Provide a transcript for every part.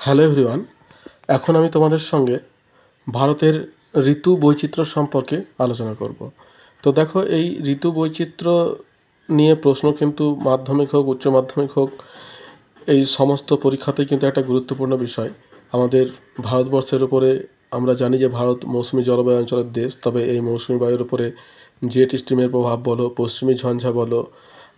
Hello everyone, এখন আমি তোমাদের সঙ্গে ভারতের ঋতু বৈচিত্র্য সম্পর্কে আলোচনা করব। তো দেখো, এই ঋতু বৈচিত্র্য নিয়ে প্রশ্ন কিন্তু মাধ্যমিক হোক, উচ্চ মাধ্যমিক হোক, এই সমস্ত পরীক্ষাতেই কিন্তু একটা গুরুত্বপূর্ণ বিষয়। আমাদের ভারতবর্ষের উপরে, আমরা জানি যে ভারত মৌসুমি জলবায়ু অঞ্চলের দেশ, তবে এই মৌসুমি বায়ুর উপরে জেট স্ট্রিমের প্রভাব বলো, পশ্চিমী ঝঞ্ঝা বলো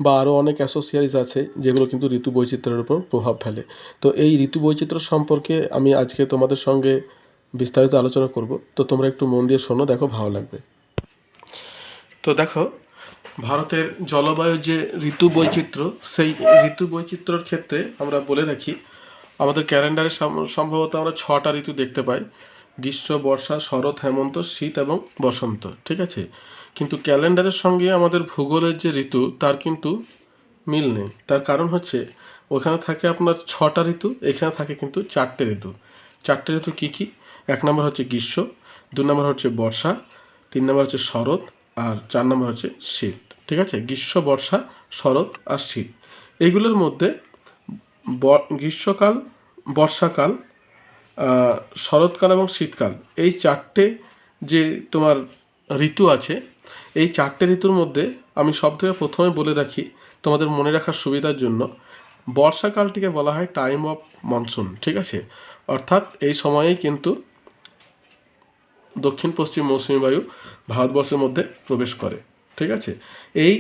বা আরও অনেক অ্যাসোসিয়ারিজ আছে যেগুলো কিন্তু ঋতু বৈচিত্র্যের উপর প্রভাব ফেলে। তো এই ঋতু বৈচিত্র্য সম্পর্কে আমি আজকে তোমাদের সঙ্গে বিস্তারিত আলোচনা করব। তো তোমরা একটু মন দিয়ে শোনো, দেখো ভালো লাগবে। তো দেখো, ভারতের জলবায়ু যে ঋতু বৈচিত্র্য, সেই ঋতু বৈচিত্র্যর ক্ষেত্রে আমরা বলে রাখি, আমাদের ক্যালেন্ডারে সম্ভবত আমরা ছটা ঋতু দেখতে পাই। গ্রীষ্ম, বর্ষা, শরৎ, হেমন্ত, শীত এবং বসন্ত, ঠিক আছে? কিন্তু ক্যালেন্ডারের সঙ্গে আমাদের ভূগোলের যে ঋতু, তার কিন্তু মিল নেই। তার কারণ হচ্ছে, ওখানে থাকে আপনার ছটা ঋতু, এখানে থাকে কিন্তু চারটে ঋতু। চারটে ঋতু কী কী? এক নম্বর হচ্ছে গ্রীষ্ম, দু নম্বর হচ্ছে বর্ষা, তিন নম্বর হচ্ছে শরৎ, আর চার নম্বর হচ্ছে শীত, ঠিক আছে? গ্রীষ্ম, বর্ষা, শরৎ আর শীত। এইগুলোর মধ্যে গ্রীষ্মকাল, বর্ষাকাল শরৎকাল এবং শীতকাল, এই চারটে যে তোমার ঋতু আছে, এই চারটে ঋতুর মধ্যে আমি সব থেকে প্রথমে বলে রাখি তোমাদের মনে রাখার সুবিধার জন্য, বর্ষাকালটিকে বলা হয় টাইম অফ মনসুন ঠিক আছে? অর্থাৎ এই সময়েই কিন্তু দক্ষিণ পশ্চিম মৌসুমী বায়ু ভারতবর্ষের মধ্যে প্রবেশ করে, ঠিক আছে? এই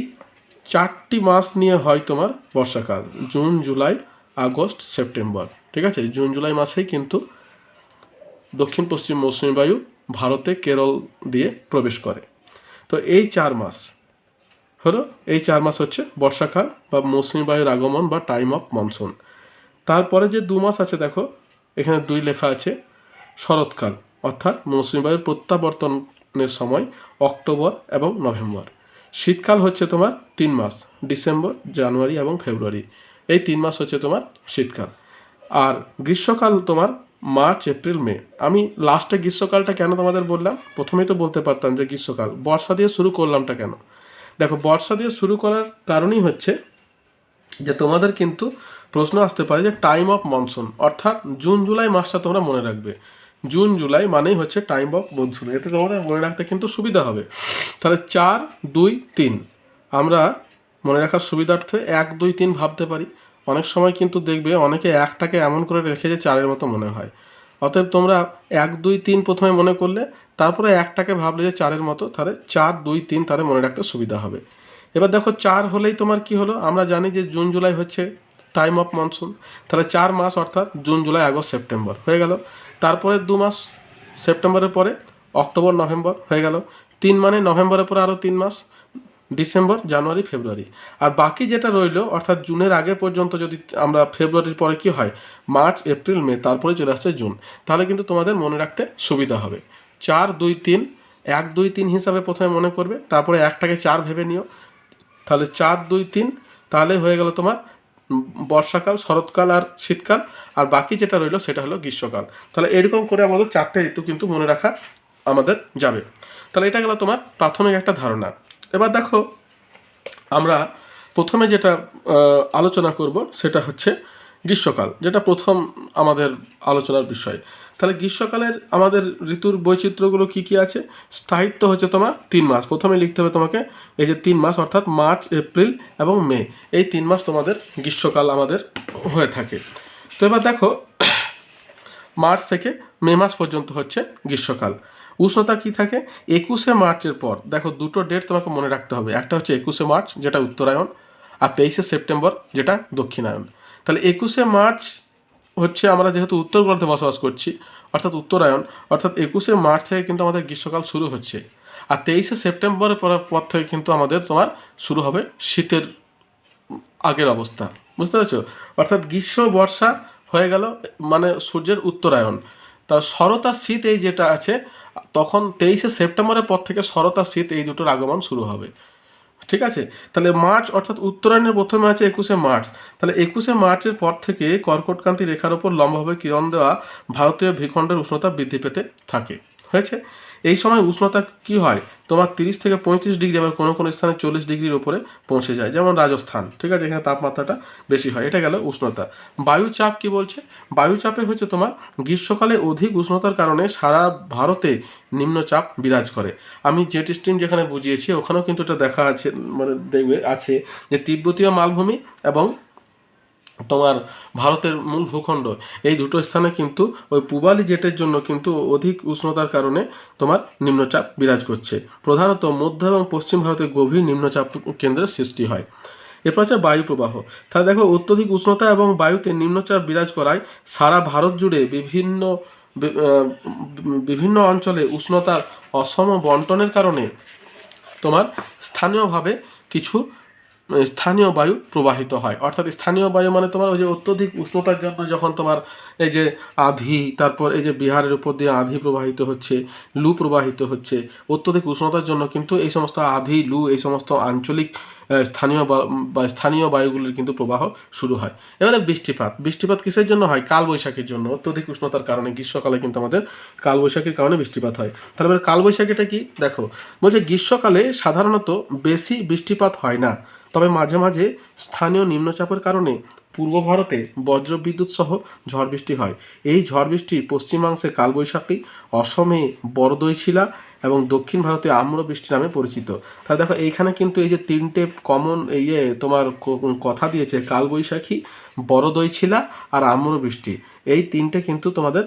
চারটি মাস নিয়ে হয় তোমার বর্ষাকাল, জুন, জুলাই, আগস্ট, সেপ্টেম্বর, ঠিক আছে? জুন, জুলাই মাসেই কিন্তু দক্ষিণ পশ্চিম মৌসুমী বায়ু ভারতে কেরল দিয়ে প্রবেশ করে। তো এই চার মাস হলো, এই চার মাস হচ্ছে বর্ষাকাল বা মৌসুমী বায়ুর আগমন বা টাইম অফ মনসুন তারপরে যে দু মাস আছে দেখো, এখানে দুই লেখা আছে, শরৎকাল, অর্থাৎ মৌসুমী বায়ুর প্রত্যাবর্তনের সময় অক্টোবর এবং নভেম্বর। শীতকাল হচ্ছে তোমার তিন মাস, ডিসেম্বর, জানুয়ারি এবং ফেব্রুয়ারি। এই তিন মাস হচ্ছে তোমার শীতকাল। আর গ্রীষ্মকাল তোমার মার্চ, এপ্রিল, মে। আমি লাস্টে গ্রীষ্মকালটা কেন তোমাদের বললাম? প্রথমেই তো বলতে পারতাম যে গ্রীষ্মকাল। বর্ষা দিয়ে শুরু করলামটা কেন? দেখো, বর্ষা দিয়ে শুরু করার কারণই হচ্ছে যে তোমাদের কিন্তু প্রশ্ন আসতে পারে যে টাইম অফ মনসুন অর্থাৎ জুন, জুলাই মাসটা তোমরা মনে রাখবে। জুন, জুলাই মানেই হচ্ছে টাইম অফ মনসুন এতে তোমরা মনে রাখতে কিন্তু সুবিধা হবে। তাহলে চার, দুই, তিন। আমরা মনে রাখার সুবিধার্থে এক, দুই, তিন ভাবতে পারি। অনেক সময় কিন্তু দেখবে অনেকে একটাকে এমন করে রেখে যে চারের মতো মনে হয়। অতএব তোমরা এক, দুই, তিন প্রথমে মনে করলে, তারপরে একটাকে ভাবলে যে চারের মতো, তাহলে চার, দুই, তিন তাহলে মনে রাখতে সুবিধা হবে। এবার দেখো, চার হলেই তোমার কি হলো? আমরা জানি যে জুন, জুলাই হচ্ছে টাইম অফ মনসুন তাহলে চার মাস অর্থাৎ জুন, জুলাই, আগস্ট, সেপ্টেম্বর হয়ে গেল। তারপরে দু মাস সেপ্টেম্বরের পরে অক্টোবর, নভেম্বর হয়ে গেল। তিন মানে নভেম্বরের পরে আরও তিন মাস। ডিসেম্বর, জানুয়ারি, ফেব্রুয়ারি। আর বাকি যেটা রইল, অর্থাৎ জুনের আগে পর্যন্ত যদি আমরা ফেব্রুয়ারির পরে কি হয়, মার্চ, এপ্রিল, মে, তারপরে চলে আসছে জুন, তাহলে কিন্তু তোমাদের মনে রাখতে সুবিধা হবে। চার, দুই, তিন, এক, দুই, তিন হিসাবে প্রথমে মনে করবে, তারপরে একটাকে চার ভেবে নিও। তাহলে চার, দুই, তিন, তাহলে হয়ে গেল তোমার বর্ষাকাল, শরৎকাল আর শীতকাল। আর বাকি যেটা রইল, সেটা হলো গ্রীষ্মকাল। তাহলে এরকম করে আমাদের চারটে ঋতু কিন্তু মনে রাখা আমাদের যাবে। তাহলে এটা গেল তোমার প্রাথমিক একটা ধারণা। এবার দেখো, আমরা প্রথমে যেটা আলোচনা করব সেটা হচ্ছে গ্রীষ্মকাল, যেটা প্রথম আমাদের আলোচনার বিষয়। তাহলে গ্রীষ্মকালের আমাদের ঋতুর বৈচিত্র্যগুলো কী কী আছে? স্থায়িত্ব হচ্ছে তোমার তিন মাস। প্রথমে লিখতে হবে তোমাকে এই যে তিন মাস, অর্থাৎ মার্চ, এপ্রিল এবং মে। এই তিন মাস তোমাদের গ্রীষ্মকাল আমাদের হয়ে থাকে। তো এবার দেখো, মার্চ থেকে মে মাস পর্যন্ত হচ্ছে গ্রীষ্মকাল। উষ্ণতা কি থাকে? একুশে মার্চের পর। দেখো, দুটো ডেট তোমাকে মনে রাখতে হবে। একটা হচ্ছে একুশে মার্চ, যেটা উত্তরায়ণ, আর তেইশে সেপ্টেম্বর, যেটা দক্ষিণায়ন তাহলে একুশে মার্চ হচ্ছে আমরা যেহেতু উত্তর গোলার্ধে বসবাস করছি, অর্থাৎ উত্তরায়ণ, অর্থাৎ একুশে মার্চ থেকে কিন্তু আমাদের গ্রীষ্মকাল শুরু হচ্ছে। আর তেইশে সেপ্টেম্বরের পর পর থেকে কিন্তু আমাদের তোমার শুরু হবে শীতের আগের অবস্থা। বুঝতে পেরেছ? অর্থাৎ গ্রীষ্ম, বর্ষা হয়ে গেল মানে সূর্যের উত্তরায়ণ। তা শরৎ আর শীত এই যেটা আছে তখন তেইশে সেপ্টেম্বরের পর থেকে শরৎ আর শীত এই দুটোর আগমন শুরু হবে। ঠিক আছে? তাহলে মার্চ অর্থাৎ উত্তরায়ণের প্রথমে আছে একুশে মার্চ। তাহলে একুশে মার্চের পর থেকে কর্কটকান্তি রেখার ওপর লম্বাভাবে কিরণ দেওয়া ভারতীয় ভূখণ্ডের উষ্ণতা বৃদ্ধি পেতে থাকে। হয়েছে? এই সময় উষ্ণতা কি হয়? তোমার তিরিশ থেকে পঁয়ত্রিশ ডিগ্রি আবার কোনো কোনো স্থানে চল্লিশ ডিগ্রির উপরে পৌঁছে যায়। যেমন রাজস্থান, ঠিক আছে? এখানে তাপমাত্রাটা বেশি হয়। এটা গেল উষ্ণতা। বায়ুচাপ কি বলছে? বায়ুচাপে হচ্ছে তোমার গ্রীষ্মকালে অধিক উষ্ণতার কারণে সারা ভারতে নিম্নচাপ বিরাজ করে। আমি জেট স্ট্রিম যেখানে বুঝিয়েছি, ওখানেও কিন্তু এটা দেখা আছে মানে দেখবে, আছে যে তিব্বতীয় মালভূমি এবং তোমার ভারতের মূল ভূখণ্ড। এই দুটো স্থানে কিন্তু ওই পূবালি জেটের জন্য কিন্তু অধিক উষ্ণতার কারণে তোমার নিম্নচাপ বিরাজ করছে। প্রধানত মধ্য এবং পশ্চিম ভারতে গভীর নিম্নচাপ কেন্দ্রের সৃষ্টি হয়। এরপর হচ্ছে বায়ু প্রবাহ। তাহলে দেখো, অত্যধিক উষ্ণতা এবং বায়ুতে নিম্নচাপ বিরাজ করায় সারা ভারত জুড়ে বিভিন্ন বিভিন্ন অঞ্চলে উষ্ণতার অসম বন্টনের কারণে তোমার স্থানীয়ভাবে কিছু স্থানীয় বায়ু প্রবাহিত হয়। অর্থাৎ স্থানীয় বায়ু মানে তোমার ওই যে অত্যধিক উষ্ণতার জন্য যখন তোমার এই যে আধি, তারপর এই যে বিহারের উপর দিয়ে আধি প্রবাহিত হচ্ছে, লু প্রবাহিত হচ্ছে, অত্যধিক উষ্ণতার জন্য কিন্তু এই সমস্ত আধি, লু, এই সমস্ত আঞ্চলিক স্থানীয় বা- বা স্থানীয় বায়ুগুলির কিন্তু প্রবাহ শুরু হয়। এবারে বৃষ্টিপাত। বৃষ্টিপাত কিসের জন্য হয়? কালবৈশাখীর জন্য। অত্যধিক উষ্ণতার কারণে গ্রীষ্মকালে কিন্তু আমাদের কালবৈশাখীর কারণে বৃষ্টিপাত হয়। তাহলে কালবৈশাখীটা কি? দেখো, বলছে গ্রীষ্মকালে সাধারণত বেশি বৃষ্টিপাত হয় না। তবে মাঝে মাঝে স্থানীয় নিম্নচাপের কারণে পূর্ব ভারতে বজ্রবিদ্যুৎ সহ ঝড় বৃষ্টি হয়। এই ঝড় বৃষ্টি পশ্চিমাংশে কালবৈশাখী, অসমে বরদৈশিলা এবং দক্ষিণ ভারতে আম্র বৃষ্টি নামে পরিচিত। তাহলে দেখো, এইখানে কিন্তু এই যে তিনটে কমন ইয়ে তোমার কথা দিয়েছে, কালবৈশাখী বরদৈছিলা আর আম্র বৃষ্টি এই তিনটে কিন্তু তোমাদের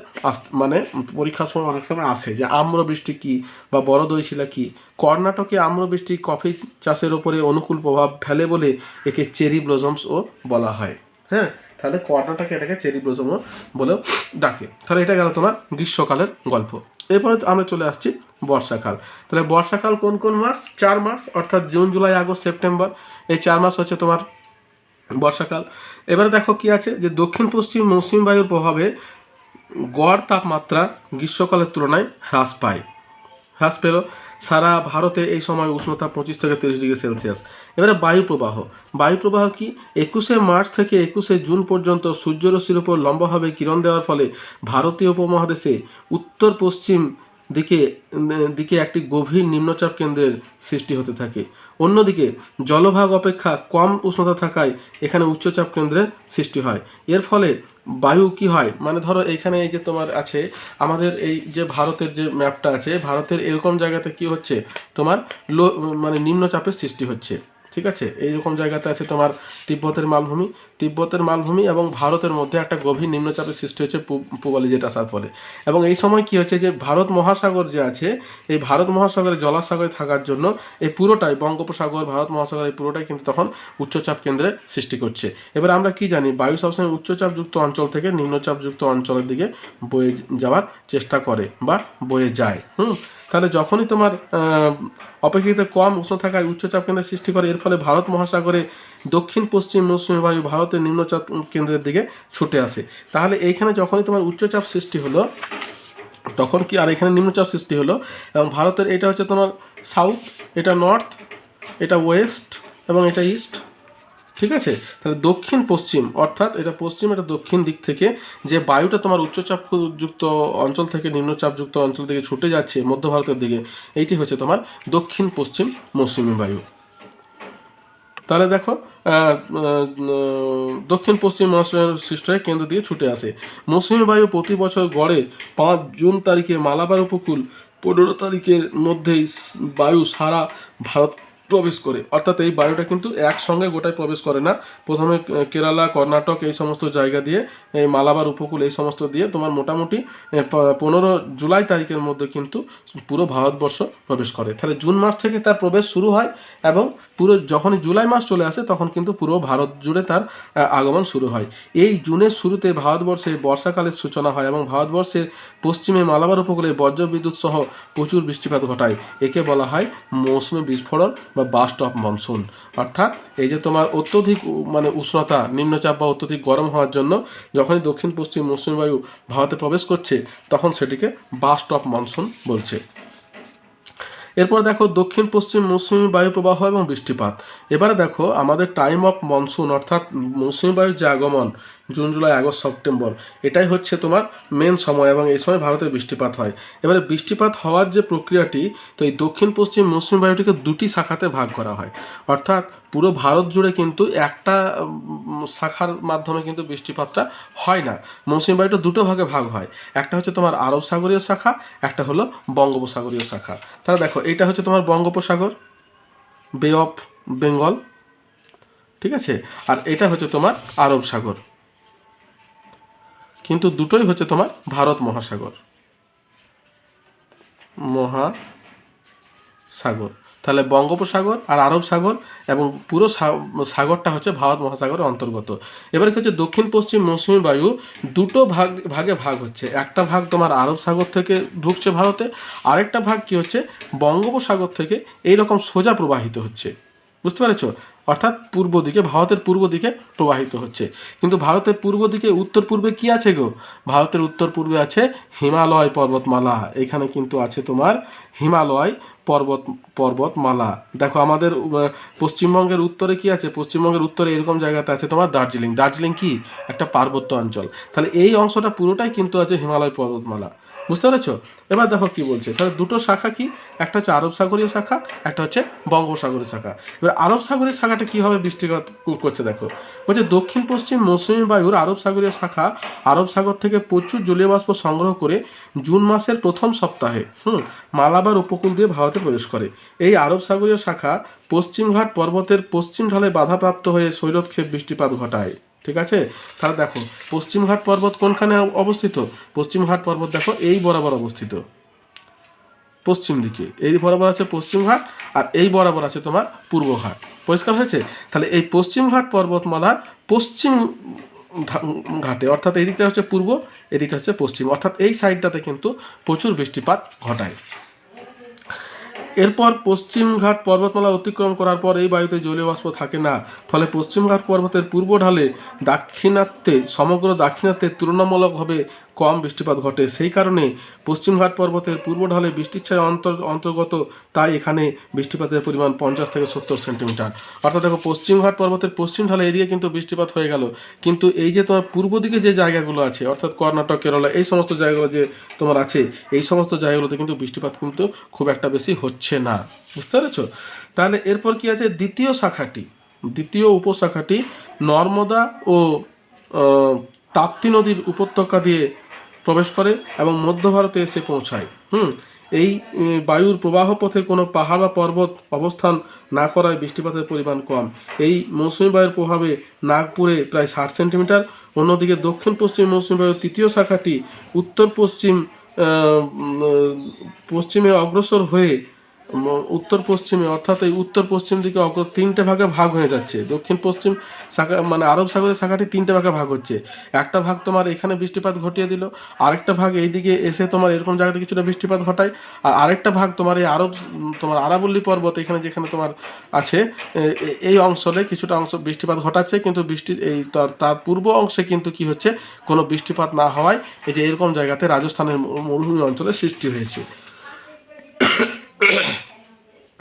মানে পরীক্ষার সময় অনেক সময় আসে যে আম্র বৃষ্টি কী বা বরদৈশিলা কী? কর্ণাটকে আম্র বৃষ্টি কফি চাষের ওপরে অনুকূল প্রভাব ফেলে বলে একে চেরি ব্লজমসও বলা হয়। হ্যাঁ তাহলে কর্ণাটকে এটাকে চেরি ব্লজমও বলেও ডাকে। তাহলে এটা গেল তোমার গ্রীষ্মকালের গল্প। এরপরে আমরা চলে আসছি বর্ষাকাল। তাহলে বর্ষাকাল কোন কোন মাস? চার মাস, অর্থাৎ জুন, জুলাই, আগস্ট, সেপ্টেম্বর। এই চার মাস হচ্ছে তোমার বর্ষাকাল। এবারে দেখো কি আছে যে দক্ষিণ পশ্চিম মৌসুমী বায়ুর প্রভাবে গড় তাপমাত্রা গ্রীষ্মকালের তুলনায় হ্রাস পায়। হ্রাস পেল সারা ভারতে এই সময় উষ্ণতা পঁচিশ থেকে তিরিশ ডিগ্রি সেলসিয়াস। এবারে বায়ু প্রবাহ। বায়ু প্রবাহ কি? একুশে মার্চ থেকে একুশে জুন পর্যন্ত সূর্যরশ্মির উপর লম্বাভাবে কিরণ দেওয়ার ফলে ভারতীয় উপমহাদেশে উত্তর পশ্চিম দিকে দিকে একটি গভীর নিম্নচাপ কেন্দ্রের সৃষ্টি হতে থাকে। অন্যদিকে, জলভাগ অপেক্ষা কম উষ্ণতা থাকায় এখানে উচ্চচাপ কেন্দ্রের সৃষ্টি হয়। এর ফলে বায়ু কি হয়? মানে ধরো এইখানে এই যে তোমার আছে, আমাদের এই যে ভারতের যে ম্যাপটা আছে, ভারতের এরকম জায়গাতে কি হচ্ছে? তোমার লো মানে নিম্নচাপের সৃষ্টি হচ্ছে। ঠিক আছে? এইরকম জায়গাতে আছে তোমার তিব্বতের মালভূমি। তিব্বতের মালভূমি এবং ভারতের মধ্যে একটা গভীর নিম্নচাপের সৃষ্টি হচ্ছে পূব- পূবালি যেটা আসার ফলে এবং এই সময় কি হচ্ছে যে, ভারত মহাসাগর যে আছে, এই ভারত মহাসাগরে জলাসাগরে থাকার জন্য এই পুরোটাই বঙ্গোপসাগর, ভারত মহাসাগর এই পুরোটাই কিন্তু তখন উচ্চচাপ কেন্দ্রে সৃষ্টি করছে। এবার আমরা কি জানি, বায়ু সবসময় উচ্চচাপযুক্ত অঞ্চল থেকে নিম্নচাপযুক্ত অঞ্চলের দিকে বয়ে যাওয়ার চেষ্টা করে বা বয়ে যায়। হুম? তাহলে যখনই তোমার অপেক্ষিত কম উষ্ণ থাকায় উচ্চচাপ কেন্দ্রের সৃষ্টি করে। এর ফলে ভারত মহাসাগরে দক্ষিণ, পশ্চিম, মৌসুমী বায়ু ভারতের নিম্নচাপ কেন্দ্রের দিকে ছুটে আসে। তাহলে এইখানে যখনই তোমার উচ্চচাপ সৃষ্টি হলো, তখন কি আর এখানে নিম্নচাপ সৃষ্টি হলো? এবং ভারতের এটা হচ্ছে তোমার সাউথ এটা নর্থ এটা ওয়েস্ট এবং এটা ইস্ট ঠিক আছে? তাহলে দক্ষিণ পশ্চিম, অর্থাৎ এটা পশ্চিম এটা দক্ষিণ দিক থেকে, যে বায়ুটা তোমার উচ্চচাপযুক্ত অঞ্চল থেকে নিম্নচাপযুক্ত অঞ্চল থেকে ছুটে যাচ্ছে মধ্য ভারতের দিকে, এইটি হচ্ছে তোমার দক্ষিণ পশ্চিম মৌসুমী বায়ু। তাহলে দেখো দক্ষিণ পশ্চিম মহাশয়ের সৃষ্ট হয়ে কেন্দ্র দিয়ে ছুটে আসে। মৌসুমী বায়ু প্রতি বছর গড়ে পাঁচ জুন তারিখে মালাবার উপকূল, পনেরো তারিখের মধ্যেই বায়ু সারা ভারত প্রবেশ করে। অর্থাৎ এই বায়ুটা কিন্তু একসঙ্গে গোটায় প্রবেশ করে না। প্রথমে কেরালা, কর্ণাটক এই সমস্ত জায়গা দিয়ে, এই মালাবার উপকূল এই সমস্ত দিয়ে তোমার মোটামুটি পনেরো জুলাই তারিখের মধ্যে কিন্তু পুরো ভারতবর্ষ প্রবেশ করে। তাহলে জুন মাস থেকে তার প্রবেশ শুরু হয় এবং পুরো যখনই জুলাই মাস চলে আসে তখন কিন্তু পুরো ভারত জুড়ে তার আগমন শুরু হয়। এই জুনের শুরুতে ভারতবর্ষে বর্ষাকালের সূচনা হয় এবং ভারতবর্ষের পশ্চিমে মালাবার উপকূলে বজ্রবিদ্যুৎ সহ প্রচুর বৃষ্টিপাত ঘটায়। একে বলা হয় মৌসুমী বিস্ফোরণ। বা বাস্ট অফ মনসুন। অর্থাৎ এই যে তোমার অত্যধিক মানে উষ্ণতা, নিম্নচাপ বা অত্যধিক গরম হওয়ার জন্য যখনই দক্ষিণ, পশ্চিম, মৌসুমী বায়ু ভারতে প্রবেশ করছে, তখন সেটিকে বাস্ট অফ মনসুন বলছে। এরপর দেখো দক্ষিণ, পশ্চিম, মৌসুমী বায়ু প্রবাহ এবং বৃষ্টিপাত। এবারে দেখো আমাদের টাইম অফ মনসুন অর্থাৎ মৌসুমী বায়ুর যে আগমন জুন, জুলাই, আগস্ট, সেপ্টেম্বর। এটাই হচ্ছে তোমার মেন সময় এবং এই সময় ভারতে বৃষ্টিপাত হয়। এবারে বৃষ্টিপাত হওয়ার যে প্রক্রিয়াটি, তো এই দক্ষিণ, পশ্চিম মৌসুমী বায়ুটিকে দুটি শাখাতে ভাগ করা হয়। অর্থাৎ পুরো ভারত জুড়ে কিন্তু একটা শাখার মাধ্যমে কিন্তু বৃষ্টিপাতটা হয় না। মৌসুমী বায়ুটা দুটো ভাগে ভাগ হয়। একটা হচ্ছে তোমার আরব সাগরীয় শাখা, একটা হলো বঙ্গোপসাগরীয় শাখা। তাহলে দেখো এটা হচ্ছে তোমার বঙ্গোপসাগর বে অফ বেঙ্গল ঠিক আছে? আর এটা হচ্ছে তোমার আরব সাগর। কিন্তু দুটোই হচ্ছে তোমার ভারত মহাসাগর। মহাসাগর। তাহলে বঙ্গোপসাগর আর আরব সাগর এবং পুরো সাগরটা হচ্ছে ভারত মহাসাগরের অন্তর্গত। এবারে হচ্ছে, দক্ষিণ, পশ্চিম, মৌসুমী বায়ু দুটো ভাগ, ভাগে ভাগ হচ্ছে। একটা ভাগ তোমার আরব সাগর থেকে ঢুকছে ভারতে, আরেকটা ভাগ কি হচ্ছে, বঙ্গোপসাগর থেকে এই রকম সোজা প্রবাহিত হচ্ছে। বুঝতে পেরেছ? অর্থাৎ পূর্ব দিকে, ভারতের পূর্ব দিকে প্রবাহিত হচ্ছে। কিন্তু ভারতের পূর্ব দিকে, উত্তর পূর্বে কি আছে গো? ভারতের উত্তর পূর্বে আছে হিমালয় পর্বতমালা। এখানে কিন্তু আছে তোমার হিমালয় পর্বত, পর্বতমালা। দেখো, আমাদের পশ্চিমবঙ্গের উত্তরে কি আছে? পশ্চিমবঙ্গের উত্তরে এরকম জায়গাতে আছে তোমার দার্জিলিং। দার্জিলিং কি? একটা পার্বত্য অঞ্চল। তাহলে এই অংশটা পুরোটাই কিন্তু আছে হিমালয় পর্বতমালা। বুঝতে পেরেছ? এবার দেখো কি বলছে। তাহলে দুটো শাখা কি? একটা হচ্ছে আরব সাগরীয় শাখা, একটা হচ্ছে বঙ্গোপসাগরীয় শাখা। এবার আরব সাগরীয় শাখাটা কীভাবে বৃষ্টিপাত করছে দেখো। বলছে দক্ষিণ, পশ্চিম, মৌসুমী বায়ুর আরব সাগরীয় শাখা আরব সাগর থেকে প্রচুর জলীয় বাষ্প সংগ্রহ করে জুন মাসের প্রথম সপ্তাহে, হুম, মালাবার উপকূল দিয়ে ভারতে প্রবেশ করে। এই আরব সাগরীয় শাখা পশ্চিমঘাট পর্বতের পশ্চিম ঢালে বাধাপ্রাপ্ত হয়ে শৈলক্ষেপ বৃষ্টিপাত ঘটায়। ঠিক আছে? তাহলে দেখো পশ্চিমঘাট পর্বত কোনখানে অবস্থিত? পশ্চিমঘাট পর্বত দেখো, এই বরাবর অবস্থিত। পশ্চিম দিকে। এই বরাবর আছে পশ্চিমঘাট আর এই বরাবর আছে তোমার পূর্বঘাট পরিষ্কার হয়েছে? তাহলে এই পশ্চিমঘাট পর্বতমালার পশ্চিম ঘাটে, অর্থাৎ এই দিকটা হচ্ছে পূর্ব এদিকটা হচ্ছে পশ্চিম। অর্থাৎ এই সাইডটাতে কিন্তু প্রচুর বৃষ্টিপাত ঘটায়। এরপর পশ্চিমঘাট পর্বতমালা অতিক্রম করার পর এই বায়ুতে জলীয় বাষ্প থাকে না। ফলে পশ্চিমঘাট পর্বতের পূর্ব ঢালে দাক্ষিণাত্যে, সমগ্র দাক্ষিণাত্যে তুলনামূলকভাবে কম বৃষ্টিপাত ঘটে। সেই কারণে পশ্চিমঘাট পর্বতের পূর্ব ঢালে বৃষ্টির ছায় অন্তর অন্তর্গত, তাই এখানে বৃষ্টিপাতের পরিমাণ পঞ্চাশ থেকে সত্তর সেন্টিমিটার। অর্থাৎ দেখো পশ্চিমঘাট পর্বতের পশ্চিম ঢালে এরিয়া কিন্তু বৃষ্টিপাত হয়ে গেল। কিন্তু এই যে তোমার পূর্ব দিকে যে জায়গাগুলো আছে, অর্থাৎ কর্ণাটক, কেরালা, এই সমস্ত জায়গাগুলো যে তোমার আছে, এই সমস্ত জায়গাগুলোতে কিন্তু বৃষ্টিপাত কিন্তু খুব একটা বেশি হচ্ছে না। বুঝতে পেরেছ? তাহলে এরপর কি আছে? দ্বিতীয় শাখাটি। দ্বিতীয় উপশাখাটি নর্মদা ও তাপ্তি নদীর উপত্যকা দিয়ে প্রবেশ করে এবং মধ্য ভারতে এসে পৌঁছায়। হুম, এই বায়ুর প্রবাহ পথে কোনো পাহাড় বা পর্বত অবস্থান না করায় বৃষ্টিপাতের পরিমাণ কম। এই মৌসুমী বায়ুর প্রভাবে নাগপুরে প্রায় ষাট সেন্টিমিটার, অন্যদিকে দক্ষিণ পশ্চিম মৌসুমী বায়ুর তৃতীয় শাখাটি উত্তর পশ্চিম পশ্চিমে অগ্রসর হয়ে উত্তর পশ্চিমে, অর্থাৎ এই উত্তর পশ্চিম দিকে অগ্র তিনটে ভাগে ভাগ হয়ে যাচ্ছে। দক্ষিণ পশ্চিম শাখা মানে আরব সাগরের শাখাটি তিনটে ভাগে ভাগ হচ্ছে। একটা ভাগ তোমার এখানে বৃষ্টিপাত ঘটিয়ে দিল, আরেকটা ভাগ এইদিকে এসে তোমার এরকম জায়গাতে কিছুটা বৃষ্টিপাত ঘটায়, আর আরেকটা ভাগ তোমার এই আরব তোমার আরাবল্লী পর্বত এখানে যেখানে তোমার আছে এই অঞ্চলে কিছুটা অংশ বৃষ্টিপাত ঘটাচ্ছে, কিন্তু বৃষ্টির এই তার তার পূর্ব অংশে কিন্তু কি হচ্ছে, কোনো বৃষ্টিপাত না হওয়ায় এই যে এরকম জায়গাতে রাজস্থানের মরু- মরুভূমি অঞ্চলের সৃষ্টি হয়েছে।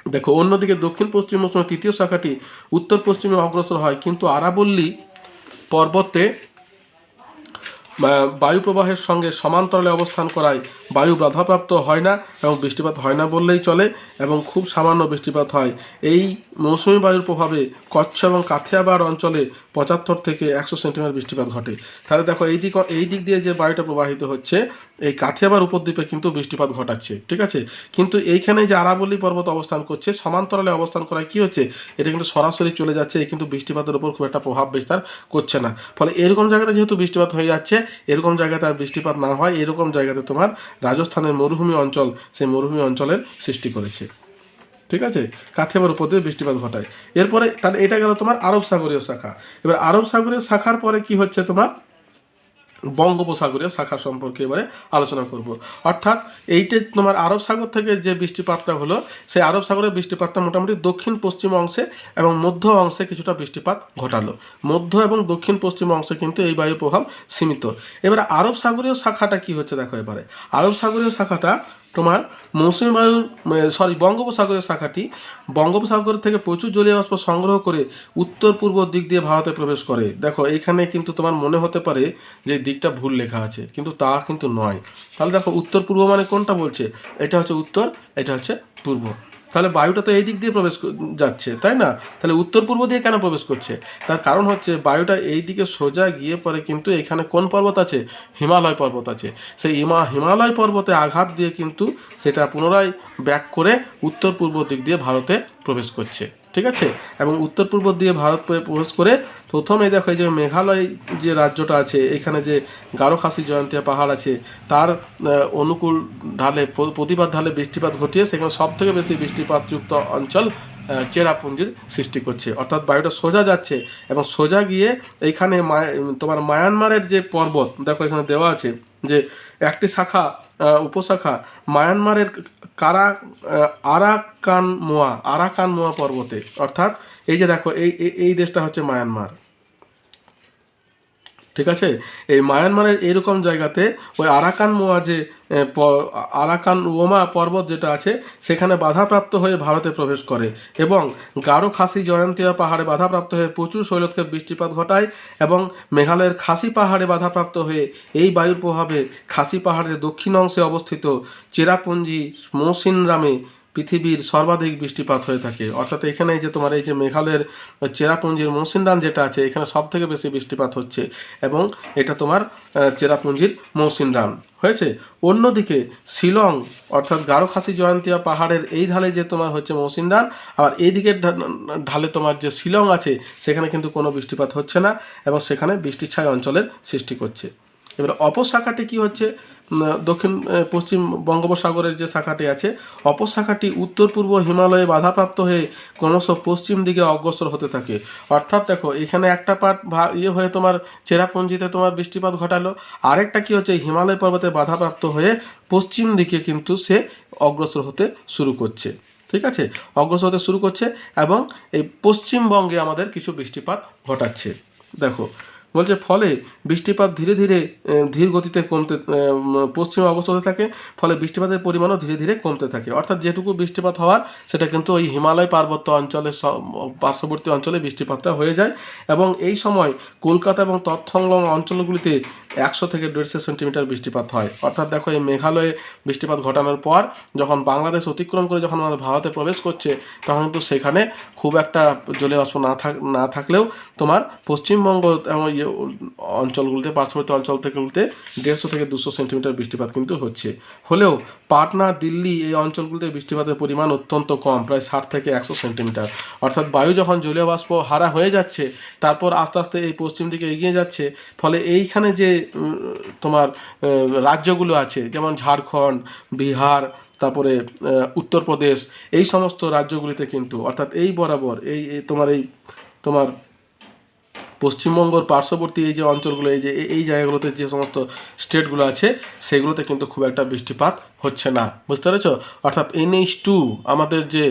দেখো অন্যদিকে দক্ষিণ পশ্চিম মৌসুমের তৃতীয় শাখাটি উত্তর পশ্চিমে অগ্রসর হয় কিন্তু আরাবল্লী পর্বতে বা- বায়ু প্রবাহের সঙ্গে সমান্তরালে অবস্থান করায় বায়ু বাধাপ্রাপ্ত হয় না এবং বৃষ্টিপাত হয় না বললেই চলে এবং খুব সামান্য বৃষ্টিপাত হয়। এই মৌসুমি বায়ুর প্রভাবে কচ্ছ এবং কাথিয়াবাড় অঞ্চলে পঁচাত্তর থেকে একশো সেন্টিমিটার বৃষ্টিপাত ঘটে। তাহলে দেখো, এই দিক এই দিক দিয়ে যে বায়ুটা প্রবাহিত হচ্ছে, এই কাথিয়াবাড় উপদ্বীপে কিন্তু বৃষ্টিপাত ঘটাচ্ছে, ঠিক আছে? কিন্তু এইখানে যে আরাবল্লী পর্বত অবস্থান করছে, সমান্তরালে অবস্থান করায় কি হচ্ছে? এটা কিন্তু সরাসরি চলে যাচ্ছে, এ কিন্তু বৃষ্টিপাতের উপর খুব একটা প্রভাব বিস্তার করছে না। ফলে এরকম জায়গাতে যেহেতু বৃষ্টিপাত হয়ে যাচ্ছে এরকম জায়গাতে আর বৃষ্টিপাত না হয়, এরকম জায়গাতে তোমার রাজস্থানের মরুভূমি অঞ্চল, সেই মরুভূমি অঞ্চলের সৃষ্টি করেছে। ঠিক আছে? কাথিয়াবার উপর দিয়ে বৃষ্টিপাত ঘটায়। এরপরে তাহলে এটা গেল তোমার আরব সাগরীয় শাখা। এবার আরব সাগরীয় শাখার পরে কি হচ্ছে তোমার? বঙ্গোপসাগরীয় শাখা সম্পর্কে এবারে আলোচনা করব। অর্থাৎ এইটে তোমার আরব সাগর থেকে যে বৃষ্টিপাতটা হলো, সেই আরব সাগরের বৃষ্টিপাতটা মোটামুটি দক্ষিণ পশ্চিম অংশে এবং মধ্য অংশে কিছুটা বৃষ্টিপাত ঘটালো। মধ্য এবং দক্ষিণ পশ্চিম অংশে কিন্তু এই বায়ু প্রভাব সীমিত। এবারে আরব সাগরীয় শাখাটা কি হচ্ছে দেখো এবারে। আরব সাগরীয় শাখাটা তোমার মৌসুমী বায়ুর সরি বঙ্গোপসাগরের শাখাটি, বঙ্গোপসাগর থেকে প্রচুর জলীয় বাষ্প সংগ্রহ করে উত্তর পূর্ব দিক দিয়ে ভারতে প্রবেশ করে। দেখো, এখানে কিন্তু তোমার মনে হতে পারে যে দিকটা ভুল লেখা আছে, কিন্তু তা কিন্তু নয়। তাহলে দেখো, উত্তর পূর্ব মানে কোনটা বলছে? এটা হচ্ছে উত্তর, এটা হচ্ছে পূর্ব। তাহলে বায়ুটা তো এই দিক দিয়ে প্রবেশ যাচ্ছে, তাই না? তাহলে উত্তর পূর্ব দিয়ে কেন প্রবেশ করছে? তার কারণ হচ্ছে বায়ুটা এই দিকে সোজা গিয়ে পরে কিন্তু এখানে কোন পর্বত আছে? হিমালয় পর্বত আছে। সেই হিমা হিমালয় পর্বতে আঘাত দিয়ে কিন্তু সেটা পুনরায় ব্যাক করে উত্তর পূর্ব দিক দিয়ে ভারতে প্রবেশ করছে। ঠিক আছে? এবং উত্তর পূর্ব দিয়ে ভারত প্রবেশ করে প্রথমে দেখো এই যে মেঘালয় যে রাজ্যটা আছে, এখানে যে গারো খাসি জয়ন্তিয়া পাহাড় আছে, তার অনুকূল ঢালে, প্র- প্রতিবাদ ঢালে বৃষ্টিপাত ঘটিয়ে সেখানে সব থেকে বেশি বৃষ্টিপাতযুক্ত অঞ্চল চেরাপুঞ্জির সৃষ্টি করছে। অর্থাৎ বায়ুটা সোজা যাচ্ছে এবং সোজা গিয়ে এইখানে তোমার মায়ানমারের যে পর্বত, দেখো এখানে দেওয়া আছে যে একটি শাখা উপশাখা মায়ানমারের কারা আরাকান মোয়া আরাকান মোয়া পর্বতে। অর্থাৎ এই যে দেখো এই- এই দেশটা হচ্ছে মায়ানমার। ঠিক আছে? এই মায়ানমারের এরকম জায়গাতে ওই আরাকান মোয়া যে আরাকান ওমা পর্বত যেটা আছে, সেখানে বাধাপ্রাপ্ত হয়ে ভারতে প্রবেশ করে এবং গারো খাসি জয়ন্তিয়া পাহাড়ে বাধাপ্রাপ্ত হয়ে প্রচুর শৈলক্ষেপ বৃষ্টিপাত ঘটায় এবং মেঘালয়ের খাসি পাহাড়ে বাধাপ্রাপ্ত হয়ে এই বায়ুর প্রভাবে খাসি পাহাড়ের দক্ষিণ অংশে অবস্থিত চেরাপুঞ্জি মৌসিনরামে পৃথিবীর সর্বাধিক বৃষ্টিপাত হয়ে থাকে। অর্থাৎ এখানে যে তোমার এই যে মেঘালয়ের চেরাপুঞ্জির মৌসিনরাম যেটা আছে, এখানে সব থেকে বেশি বৃষ্টিপাত হচ্ছে এবং এটা তোমার চেরাপুঞ্জির মৌসিনরাম হয়েছে? অন্যদিকে শিলং, অর্থাৎ গারো খাসি জয়ন্তিয়া পাহাড়ের এই ঢালে যে তোমার হচ্ছে মৌসিনরাম আর এই দিকের ঢালে তোমার যে শিলং আছে, সেখানে কিন্তু কোনো বৃষ্টিপাত হচ্ছে না এবং সেখানে বৃষ্টিছায় অঞ্চলের সৃষ্টি করছে। এবার অপর শাখাটি কী হচ্ছে? দক্ষিণ পশ্চিম বঙ্গোপসাগরের যে শাখাটি আছে, অপর শাখাটি উত্তর পূর্ব হিমালয়ে বাধাপ্রাপ্ত হয়ে ক্রমশ পশ্চিম দিকে অগ্রসর হতে থাকে। অর্থাৎ দেখো, এখানে একটা পার্ট ইয়ে হয়ে তোমার চেরাপুঞ্জিতে তোমার বৃষ্টিপাত ঘটালো। আরেকটা কি হচ্ছে, হিমালয় পর্বতে বাধাপ্রাপ্ত হয়ে পশ্চিম দিকে কিন্তু সে অগ্রসর হতে শুরু করছে। ঠিক আছে? অগ্রসর হতে শুরু করছে এবং এই পশ্চিমবঙ্গে আমাদের কিছু বৃষ্টিপাত ঘটাচ্ছে। দেখো বলছে, ফলে বৃষ্টিপাত ধীরে ধীরে ধীর গতিতে কমতে পশ্চিমে অবস্থা হতে থাকে। ফলে বৃষ্টিপাতের পরিমাণও ধীরে ধীরে কমতে থাকে। অর্থাৎ যেটুকু বৃষ্টিপাত হওয়ার, সেটা কিন্তু ওই হিমালয় পার্বত্য অঞ্চলের পার্শ্ববর্তী অঞ্চলে বৃষ্টিপাতটা হয়ে যায়। এবং এই সময় কলকাতা এবং তৎসংলগ্ন অঞ্চলগুলিতে একশো থেকে দেড়শো সেন্টিমিটার বৃষ্টিপাত হয়। অর্থাৎ দেখো, এই মেঘালয়ে বৃষ্টিপাত ঘটানোর পর যখন বাংলাদেশ অতিক্রম করে যখন আমাদের ভারতে প্রবেশ করছে, তখন কিন্তু সেখানে খুব একটা জলীয় বাষ্প না থাক, না থাকলেও তোমার পশ্চিমবঙ্গ এবং ইয়ে অঞ্চলগুলিতে, পার্শ্ববর্তী অঞ্চল থেকেগুলিতে দেড়শো থেকে দুশো সেন্টিমিটার বৃষ্টিপাত কিন্তু হচ্ছে। হলেও পাটনা, দিল্লি এই অঞ্চলগুলিতে বৃষ্টিপাতের পরিমাণ অত্যন্ত কম, প্রায় ষাট থেকে একশো সেন্টিমিটার। অর্থাৎ বায়ু যখন জলীয় বাষ্প হারা হয়ে যাচ্ছে, তারপর আস্তে আস্তে এই পশ্চিম দিকে এগিয়ে যাচ্ছে, ফলে এইখানে যে তোমার রাজ্যগুলো আছে, যেমন ঝাড়খণ্ড, বিহার, তারপরে উত্তরপ্রদেশ, এই সমস্ত রাজ্যগুলিতে কিন্তু, অর্থাৎ এই বরাবর এই তোমার এই, তোমার পশ্চিমবঙ্গর পার্শ্ববর্তী এই যে অঞ্চলগুলো, এই যে এই- জায়গাগুলোতে যে সমস্ত স্টেটগুলো আছে, সেগুলোতে কিন্তু খুব একটা বৃষ্টিপাত হচ্ছে না। বুঝতে পেরেছ? অর্থাৎ এনএইচ টু, আমাদের যে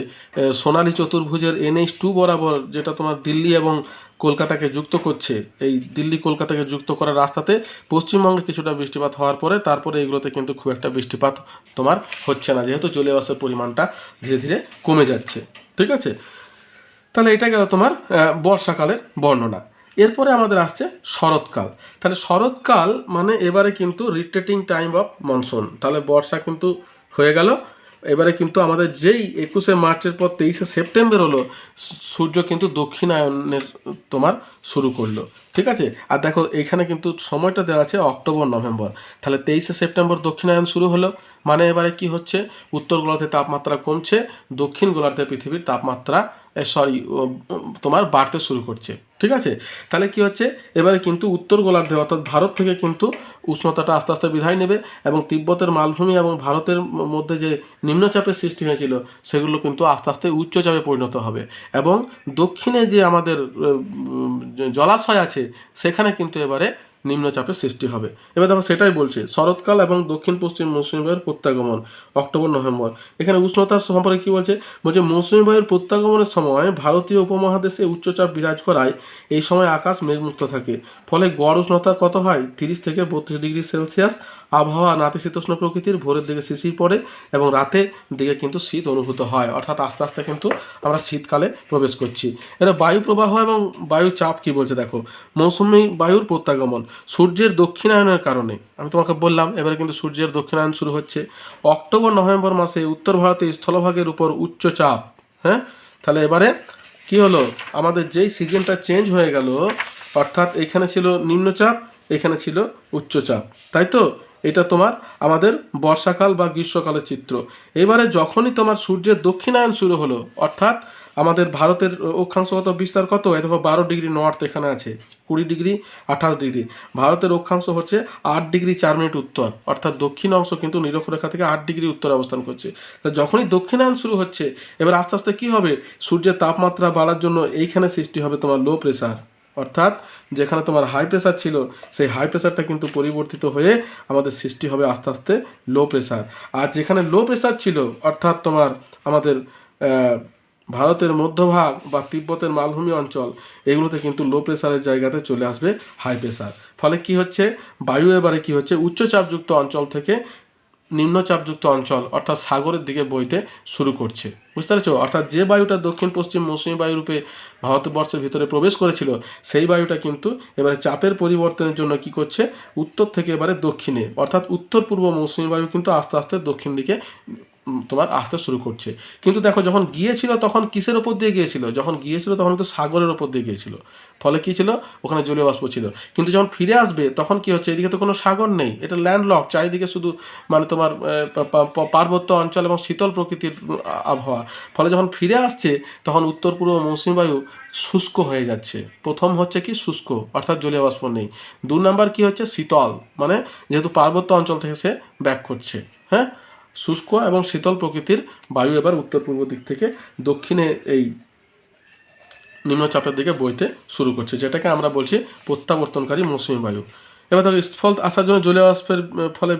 সোনালী চতুর্ভুজের এনএইচ টু বরাবর যেটা তোমার দিল্লি এবং কলকাতাকে যুক্ত করছে, এই দিল্লি কলকাতাকে যুক্ত করার রাস্তাতে পশ্চিমবঙ্গে কিছুটা বৃষ্টিপাত হওয়ার পরে তারপরে এগুলোতে কিন্তু খুব একটা বৃষ্টিপাত তোমার হচ্ছে না, যেহেতু জলীয় বাষ্পের পরিমাণটা ধীরে ধীরে কমে যাচ্ছে। ঠিক আছে? তাহলে এটা গেল তোমার বর্ষাকালের বর্ণনা। এরপরে আমাদের আসছে শরৎকাল। তাহলে শরৎকাল মানে এবারে কিন্তু রিটেটিং টাইম অফ মনসুন তাহলে বর্ষা কিন্তু হয়ে গেল। এবারে কিন্তু আমাদের যেই একুশে মার্চের পর তেইশে সেপ্টেম্বর হলো, সূর্য কিন্তু দক্ষিণায়নের তোমার শুরু করল। ঠিক আছে? আর দেখো, এখানে কিন্তু সময়টা দেওয়া আছে অক্টোবর, নভেম্বর। তাহলে তেইশে সেপ্টেম্বর দক্ষিণায়ন শুরু হলো। মানে এবারে কি হচ্ছে? উত্তর গোলার্ধে তাপমাত্রা কমছে, দক্ষিণ গোলার্ধে পৃথিবীর তাপমাত্রা সরি তোমার বাড়তে শুরু করছে, ঠিক আছে? তাহলে কি হচ্ছে? এবারে কিন্তু উত্তর গোলার্ধে, অর্থাৎ ভারত থেকে কিন্তু উষ্ণতাটা আস্তে আস্তে বিধায় নেবে এবং তিব্বতের মালভূমি এবং ভারতের মধ্যে যে নিম্নচাপের সৃষ্টি হয়েছিল, সেগুলো কিন্তু আস্তে আস্তে উচ্চচাপে পরিণত হবে এবং দক্ষিণে যে আমাদের জলাশয় আছে, সেখানে কিন্তু এবারে নিম্নচাপের সৃষ্টি হবে। এবার দেখো সেটাই বলছে, শরৎকাল এবং দক্ষিণ পশ্চিম মৌসুমী বায়ুর প্রত্যাগমন, অক্টোবর, নভেম্বর। এখানে উষ্ণতার সম্পর্কে কী বলছে? বলছে মৌসুমী বায়ুর প্রত্যাগমনের সময় ভারতীয় উপমহাদেশে উচ্চচাপ বিরাজ করায় এই সময় আকাশ মেঘমুক্ত থাকে। ফলে গড় উষ্ণতা কত হয়? তিরিশ থেকে বত্রিশ ডিগ্রি সেলসিয়াস আবহাওয়া নাতিশীতোষ্ণ প্রকৃতির ভোরের দিকে শিশির পড়ে এবং রাতের দিকে কিন্তু শীত অনুভূত হয়। অর্থাৎ আস্তে আস্তে কিন্তু আমরা শীতকালে প্রবেশ করছি। এটা বায়ু প্রবাহ এবং বায়ু চাপ কি বলছে দেখো? মৌসুমি বায়ুর প্রত্যাগমন সূর্যের দক্ষিণায়নের কারণে। আমি তোমাকে বললাম, এবারে কিন্তু সূর্যের দক্ষিণায়ন শুরু হচ্ছে। অক্টোবর, নভেম্বর মাসে উত্তর ভারতে স্থলভাগের উপর উচ্চ চাপ। হ্যাঁ? তাহলে এবারে কি হলো? আমাদের যেই সিজনটা চেঞ্জ হয়ে গেল, অর্থাৎ এখানে ছিল নিম্নচাপ, এখানে ছিল উচ্চচাপ। তাই তো? এটা তোমার আমাদের বর্ষাকাল বা গ্রীষ্মকালের চিত্র। এবারে যখনই তোমার সূর্যের দক্ষিণায়ন শুরু হলো, অর্থাৎ আমাদের ভারতের অক্ষাংশগত বিস্তার কত? এই দেখো বারো ডিগ্রি নর্থ এখানে আছে, কুড়ি ডিগ্রি, আঠাশ ডিগ্রি। ভারতের অক্ষাংশ হচ্ছে আট ডিগ্রি চার মিনিট উত্তর, অর্থাৎ দক্ষিণ অংশ কিন্তু নিরক্ষরেখা থেকে আট ডিগ্রি উত্তর অবস্থান করছে। যখনই দক্ষিণায়ন শুরু হচ্ছে, এবার আস্তে আস্তে কী হবে? সূর্যের তাপমাত্রা বাড়ার জন্য এইখানে সৃষ্টি হবে তোমার লো প্রেশার অর্থাৎ যেখানে তোমার হাই প্রেশার ছিল, সেই হাই প্রেশারটা কিন্তু পরিবর্তিত হয়ে আমাদের সৃষ্টি হবে আস্তে আস্তে লো প্রেশার আর যেখানে লো প্রেশার ছিল, অর্থাৎ তোমার আমাদের ভারতের মধ্যভাগ বা তিব্বতের মালভূমি অঞ্চল, এগুলোতে কিন্তু লো প্রেশারের জায়গাতে চলে আসবে হাই প্রেশার ফলে কি হচ্ছে? বায়ু এবারে কি হচ্ছে? উচ্চচাপযুক্ত অঞ্চল থেকে নিম্নচাপযুক্ত অঞ্চল, অর্থাৎ সাগরের দিকে বইতে শুরু করছে। বুঝতে পারছ? অর্থাৎ যে বায়ুটা দক্ষিণ, পশ্চিম, মৌসুমী বায়ুরূপে ভারতবর্ষের ভিতরে প্রবেশ করেছিল, সেই বায়ুটা কিন্তু এবারে চাপের পরিবর্তনের জন্য কি করছে? উত্তর থেকে এবারে দক্ষিণে। অর্থাৎ উত্তর পূর্ব মৌসুমী বায়ু কিন্তু আস্তে আস্তে দক্ষিণ দিকে তোমার আসতে শুরু করছে। কিন্তু দেখো, যখন গিয়েছিল তখন কিসের ওপর দিয়ে গিয়েছিল? যখন গিয়েছিল তখন তো সাগরের ওপর দিয়ে গিয়েছিল। ফলে কী ছিল? ওখানে জলীয় বাষ্প ছিল। কিন্তু যখন ফিরে আসবে, তখন কি হচ্ছে? এদিকে তো কোনো সাগর নেই। এটা ল্যান্ডলক চারিদিকে শুধু মানে তোমার পার্বত্য অঞ্চল এবং শীতল প্রকৃতির আবহাওয়া। ফলে যখন ফিরে আসছে, তখন উত্তর পূর্ব মৌসুমী বায়ু শুষ্ক হয়ে যাচ্ছে। প্রথম হচ্ছে কি? শুষ্ক, অর্থাৎ জলীয় বাষ্প নেই। দু নাম্বার কি হচ্ছে? শীতল মানে যেহেতু পার্বত্য অঞ্চল থেকে সে ব্যাক করছে। হ্যাঁ? শুষ্ক এবং শীতল প্রকৃতির বায়ু এবার উত্তর পূর্ব দিক থেকে দক্ষিণে এই নিম্নচাপের দিকে বইতে শুরু করছে, যেটাকে আমরা বলছি প্রত্যাবর্তনকারী মৌসুমি বায়ু। এবার দেখো স্থল আসার জন্য জলীয় বাষ্পের ফলে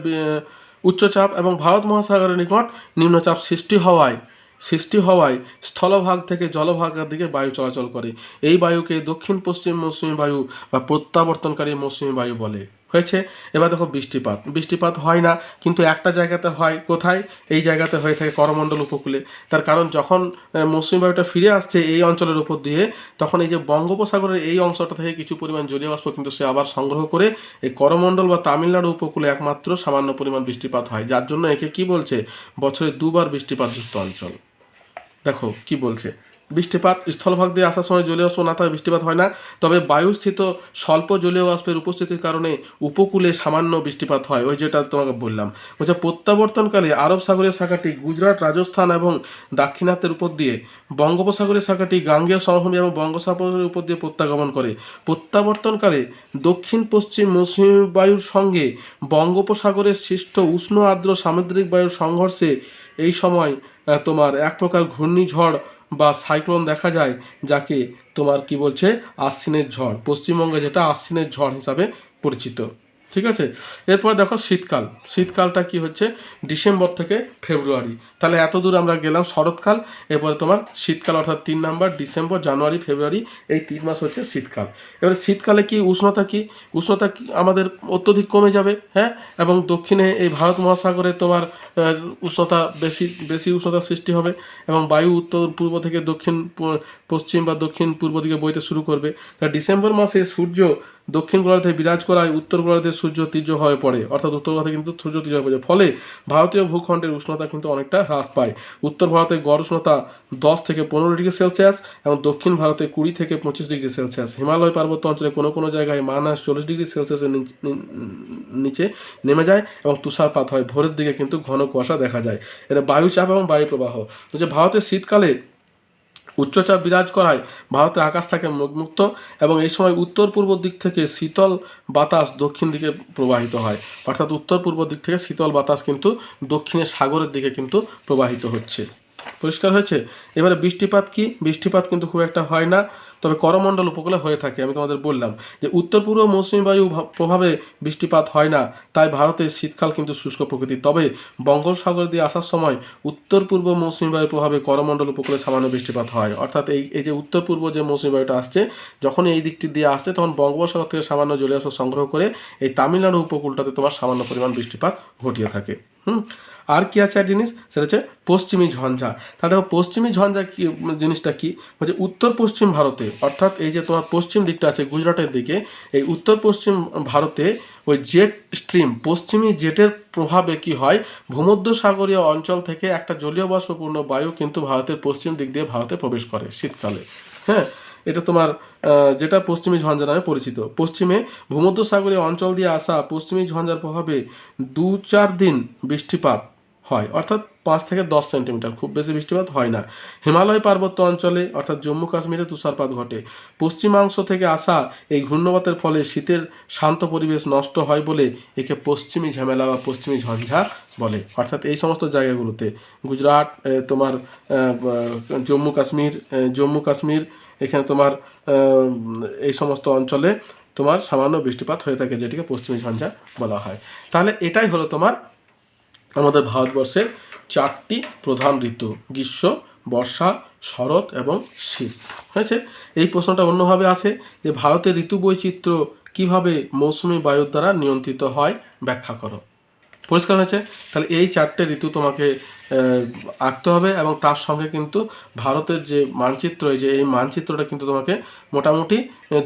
উচ্চচাপ এবং ভারত মহাসাগরের নিকট নিম্নচাপ সৃষ্টি হওয়ায় সৃষ্টি হওয়ায় স্থলভাগ থেকে জলভাগের দিকে বায়ু চলাচল করে। এই বায়ুকে দক্ষিণ পশ্চিম মৌসুমী বায়ু বা প্রত্যাবর্তনকারী মৌসুমী বায়ু বলে। হয়েছে। এবার দেখো বৃষ্টিপাত। বৃষ্টিপাত হয় না, কিন্তু একটা জায়গাতে হয়। কোথায়? এই জায়গাতে হয়ে থাকে করমণ্ডল উপকূলে। তার কারণ যখন মৌসুমী বায়ুটা ফিরে আসছে এই অঞ্চলের উপর দিয়ে, তখন এই যে বঙ্গোপসাগরের এই অংশটা থেকে কিছু পরিমাণ জলীয় বাষ্প কিন্তু সে আবার সংগ্রহ করে এই করমণ্ডল বা তামিলনাড়ু উপকূলে একমাত্র সামান্য পরিমাণ বৃষ্টিপাত হয়। যার জন্য একে কি বলছে? বছরে দুবার বৃষ্টিপাতযুক্ত অঞ্চল। দেখো কি বলছে। বৃষ্টিপাত স্থলভাগ দিয়ে আসার সময় জলীয় বাষ্প না থাকে বৃষ্টিপাত হয় না। তবে বায়ুস্থিত স্বল্প জলীয় বাষ্পের উপস্থিতির কারণে উপকূলে সামান্য বৃষ্টিপাত হয়, ওই যেটা তোমাকে বললাম। বলছে, প্রত্যাবর্তনকালে আরব সাগরের শাখাটি গুজরাট, রাজস্থান এবং দাক্ষিণাত্যের উপর দিয়ে, বঙ্গোপসাগরের শাখাটি গাঙ্গেয় সমভূমি এবং বঙ্গোপসাগরের উপর দিয়ে প্রত্যাগমন করে। প্রত্যাবর্তনকালে দক্ষিণ পশ্চিম মৌসুমী বায়ুর সঙ্গে বঙ্গোপসাগরের সৃষ্ট উষ্ণ আর্দ্র সামুদ্রিক বায়ুর সংঘর্ষে এই সময় তোমার এক প্রকার ঘূর্ণিঝড় বা সাইক্লোন দেখা যায় যাকে তোমার কি বলছে? আশ্বিনের ঝড়। পশ্চিমবঙ্গে যেটা আশ্বিনের ঝড় হিসাবে পরিচিত। ঠিক আছে? এরপর দেখো শীতকাল। শীতকালটা কি হচ্ছে? ডিসেম্বর থেকে ফেব্রুয়ারি। তাহলে এত দূর আমরা গেলাম শরৎকাল, এরপরে তোমার শীতকাল অর্থাৎ তিন নাম্বার, ডিসেম্বর, জানুয়ারি, ফেব্রুয়ারি, এই তিন মাস হচ্ছে শীতকাল। এবার শীতকালে কি উষ্ণতা কি? উষ্ণতা কি আমাদের অত্যধিক কমে যাবে হ্যাঁ? এবং দক্ষিণে এই ভারত মহাসাগরে তোমার উষ্ণতা বেশি বেশি উষ্ণতা সৃষ্টি হবে এবং বায়ু উত্তর পূর্ব থেকে দক্ষিণ পশ্চিম বা দক্ষিণ পূর্ব দিকে বইতে শুরু করবে। তা ডিসেম্বর মাসে সূর্য দক্ষিণ গোলার্ধে বিরাজ করায় উত্তর গোলার্ধে সূর্য তীর্য হয়ে পড়ে। অর্থাৎ উত্তর গোলার্ধে কিন্তু সূর্য তীর্য হয়ে পড়ে। ফলে ভারতীয় ভূখণ্ডের উষ্ণতা কিন্তু অনেকটা হ্রাস পায়। উত্তর ভারতে গড় উষ্ণতা দশ থেকে পনেরো ডিগ্রি সেলসিয়াস এবং দক্ষিণ ভারতে কুড়ি থেকে পঁচিশ ডিগ্রি সেলসিয়াস। হিমালয় পার্বত্য অঞ্চলে কোনো কোনো জায়গায় মাইনাস চল্লিশ ডিগ্রি সেলসিয়াসের নিচে নেমে যায় এবং তুষারপাত হয়। ভোরের দিকে কিন্তু ঘন কুয়াশা দেখা যায়। এটা বায়ুচাপ এবং বায়ু প্রবাহ তো যে ভারতের শীতকালে উচ্চচাপ বিরাজ করায় ভারতের আকাশ থাকে মুখমুক্ত এবং এই সময় উত্তর পূর্ব দিক থেকে শীতল বাতাস দক্ষিণ দিকে প্রবাহিত হয়। অর্থাৎ উত্তর পূর্ব দিক থেকে শীতল বাতাস কিন্তু দক্ষিণের সাগরের দিকে কিন্তু প্রবাহিত হচ্ছে। পরিষ্কার হয়েছে? এবারে বৃষ্টিপাত কি? বৃষ্টিপাত কিন্তু খুব একটা হয় না। তবে করমণ্ডল উপকূলে হয়ে থাকে, আমি তোমাদের বললাম যে উত্তর পূর্ব মৌসুমী বায়ু প্রভাবে বৃষ্টিপাত হয় না, তাই ভারতের শীতকাল কিন্তু শুষ্ক প্রকৃতির। তবে বঙ্গোপসাগর দিয়ে আসার সময় উত্তর পূর্ব মৌসুমী বায়ুর প্রভাবে করমণ্ডল উপকূলে সামান্য বৃষ্টিপাত হয়। অর্থাৎ এই এই যে উত্তর পূর্ব যে মৌসুমী বায়ুটা আসছে, যখন এই দিকটি দিয়ে আসছে, তখন বঙ্গোপসাগর থেকে সামান্য জলীয় সংগ্রহ করে এই তামিলনাড়ু উপকূলটাতে তোমার সামান্য পরিমাণ বৃষ্টিপাত ঘটিয়ে থাকে। হুম, আর কি আছে এক জিনিস? সেটা হচ্ছে পশ্চিমী ঝঞ্ঝা। তাহলে দেখো, পশ্চিমী ঝঞ্ঝা কি, জিনিসটা কি? হচ্ছে উত্তর পশ্চিম ভারতে, অর্থাৎ এই যে তোমার পশ্চিম দিকটা আছে গুজরাটের দিকে, এই উত্তর পশ্চিম ভারতে ওই জেট স্ট্রিম, পশ্চিমী জেটের প্রভাবে কি হয়? ভূমধ্য সাগরীয় অঞ্চল থেকে একটা জলীয় বাষ্পপূর্ণ বায়ু কিন্তু ভারতের পশ্চিম দিক দিয়ে ভারতে প্রবেশ করে শীতকালে। হ্যাঁ এটা তোমার যেটা পশ্চিমী ঝঞ্ঝা নামে পরিচিত। পশ্চিমে ভূমধ্যসাগরীয় অঞ্চল দিয়ে আসা পশ্চিমী ঝঞ্ঝার প্রভাবে দু চার দিন বৃষ্টিপাত হয়, অর্থাৎ পাঁচ থেকে দশ সেন্টিমিটার। খুব বেশি বৃষ্টিপাত হয় না। হিমালয় পার্বত্য অঞ্চলে, অর্থাৎ জম্মু কাশ্মীরে তুষারপাত ঘটে। পশ্চিমাংশ থেকে আসা এই ঘূর্ণপাতের ফলে শীতের শান্ত পরিবেশ নষ্ট হয় বলে একে পশ্চিমী ঝামেলা বা পশ্চিমী ঝঞ্ঝা বলে। অর্থাৎ এই সমস্ত জায়গাগুলোতে। গুজরাট তোমার জম্মু কাশ্মীর জম্মু কাশ্মীর এখানে তোমার এই সমস্ত অঞ্চলে তোমার সামান্য বৃষ্টিপাত হয়ে থাকে, যেটিকে পশ্চিমী ঝঞ্ঝা বলা হয়। তাহলে এটাই হলো তোমার আমাদের ভারতবর্ষের চারটি প্রধান ঋতু, গ্রীষ্ম, বর্ষা, শরৎ এবং শীত। হয়েছে? এই প্রশ্নটা অন্যভাবে আসে যে ভারতের ঋতু বৈচিত্র্য কীভাবে মৌসুমি বায়ুর দ্বারা নিয়ন্ত্রিত হয়, ব্যাখ্যা করো। পরিষ্কার হয়েছে। তাহলে এই চারটে ঋতু তোমাকে আঁকতে হবে এবং তার সঙ্গে কিন্তু ভারতের যে মানচিত্র যে এই মানচিত্রটা কিন্তু তোমাকে মোটামুটি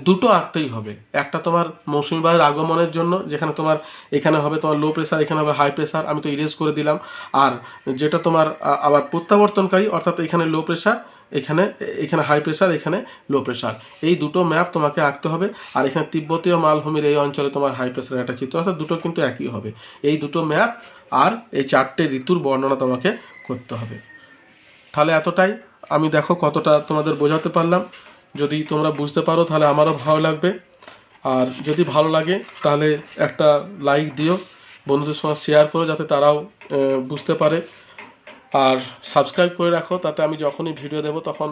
দুটো আঁকতেই হবে। একটা তোমার মৌসুমি বায়ুর আগমনের জন্য, যেখানে তোমার, এখানে হবে তোমার লো প্রেশার এখানে হবে হাই প্রেশার আমি তো ইরেজ করে দিলাম। আর যেটা তোমার আবার প্রত্যাবর্তনকারী, অর্থাৎ এখানে লো প্রেশার এখানে এখানে হাই প্রেশার এখানে লো প্রেশার এই দুটো ম্যাপ তোমাকে আঁকতে হবে। আর এখানে তিব্বতীয় মালভূমির এই অঞ্চলে তোমার হাই প্রেশারের একটা চিত্র অর্থাৎ দুটো কিন্তু একই হবে। এই দুটো ম্যাপ আর এই চারটে ঋতুর বর্ণনা তোমাকে করতে হবে। তাহলে এতটাই। আমি দেখো কতটা তোমাদের বোঝাতে পারলাম। যদি তোমরা বুঝতে পারো, তাহলে আমারও ভালো লাগবে। আর যদি ভালো লাগে, তাহলে একটা লাইক দিও। বন্ধুদের সঙ্গে শেয়ার করো যাতে তারাও বুঝতে পারে। আর সাবস্ক্রাইব করে রাখো, তাতে আমি যখনই ভিডিও দেবো তখন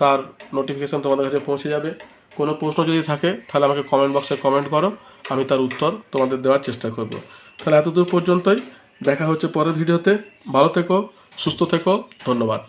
তার নোটিফিকেশান তোমাদের কাছে পৌঁছে যাবে। কোনো প্রশ্ন যদি থাকে, তাহলে আমাকে কমেন্ট বক্সে কমেন্ট করো, আমি তার উত্তর তোমাদের দেওয়ার চেষ্টা করব। তাহলে এতদূর পর্যন্তই, দেখা হচ্ছে পরের ভিডিওতে ভালো থেকো, সুস্থ থেকো, ধন্যবাদ।